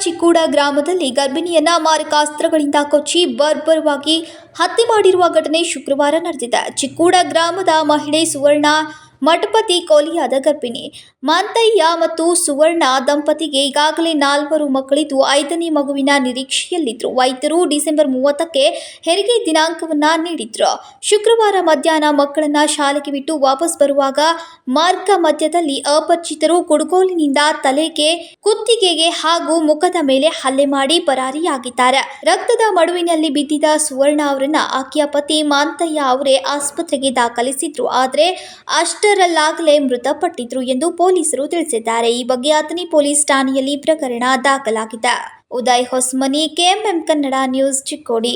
ಚಿಕ್ಕೂಡ ಗ್ರಾಮದಲ್ಲಿ ಗರ್ಭಿಣಿಯನ್ನ ಮಾರಕಾಸ್ತ್ರಗಳಿಂದ ಕೊಚ್ಚಿ ಬರ್ಬರವಾಗಿ ಹತ್ಯೆ ಮಾಡಿರುವ ಘಟನೆ ಶುಕ್ರವಾರ ನಡೆದಿದೆ. ಚಿಕ್ಕೂಡ ಗ್ರಾಮದ ಮಹಿಳೆ ಸುವರ್ಣ ಮಠಪತಿ ಕೊಲಿಯಾದ ಗರ್ಭಿಣಿ. ಮಂತಯ್ಯ ಮತ್ತು ಸುವರ್ಣ ದಂಪತಿಗೆ ಈಗಾಗಲೇ ನಾಲ್ವರು ಮಕ್ಕಳಿದ್ದು ಐದನೇ ಮಗುವಿನ ನಿರೀಕ್ಷೆಯಲ್ಲಿದ್ದರು ವೈದ್ಯರು ಡಿಸೆಂಬರ್ ಮೂವತ್ತಕ್ಕೆ ಹೆರಿಗೆ ದಿನಾಂಕವನ್ನ ನೀಡಿದ್ರು. ಶುಕ್ರವಾರ ಮಧ್ಯಾಹ್ನ ಮಕ್ಕಳನ್ನ ಶಾಲೆಗೆ ಬಿಟ್ಟು ವಾಪಸ್ ಬರುವಾಗ ಮಾರ್ಗ ಮಧ್ಯದಲ್ಲಿ ಅಪರಿಚಿತರು ಕುಡುಗೋಲಿನಿಂದ ತಲೆಗೆ, ಕುತ್ತಿಗೆಗೆ ಹಾಗೂ ಮುಖದ ಮೇಲೆ ಹಲ್ಲೆ ಮಾಡಿ ಪರಾರಿಯಾಗಿದ್ದಾರೆ. ರಕ್ತದ ಮಡುವಿನಲ್ಲಿ ಬಿದ್ದಿದ್ದ ಸುವರ್ಣ ಅವರನ್ನ ಆಕೆಯ ಪತಿ ಮಾಂತಯ್ಯ ಅವರೇ ಆಸ್ಪತ್ರೆಗೆ ದಾಖಲಿಸಿದ್ರು. ಆದರೆ ಅಷ್ಟರಲ್ಲಾಗಲೇ ಮೃತಪಟ್ಟಿದ್ರು ಎಂದು ಪೊಲೀಸರು ತಿಳಿಸಿದ್ದಾರೆ. ಈ ಬಗ್ಗೆ ಅಥಣಿ ಪೊಲೀಸ್ ಠಾಣೆಯಲ್ಲಿ ಪ್ರಕರಣ ದಾಖಲಾಗಿದೆ. Uday Hosmani, KMM Kannada news Chikkodi.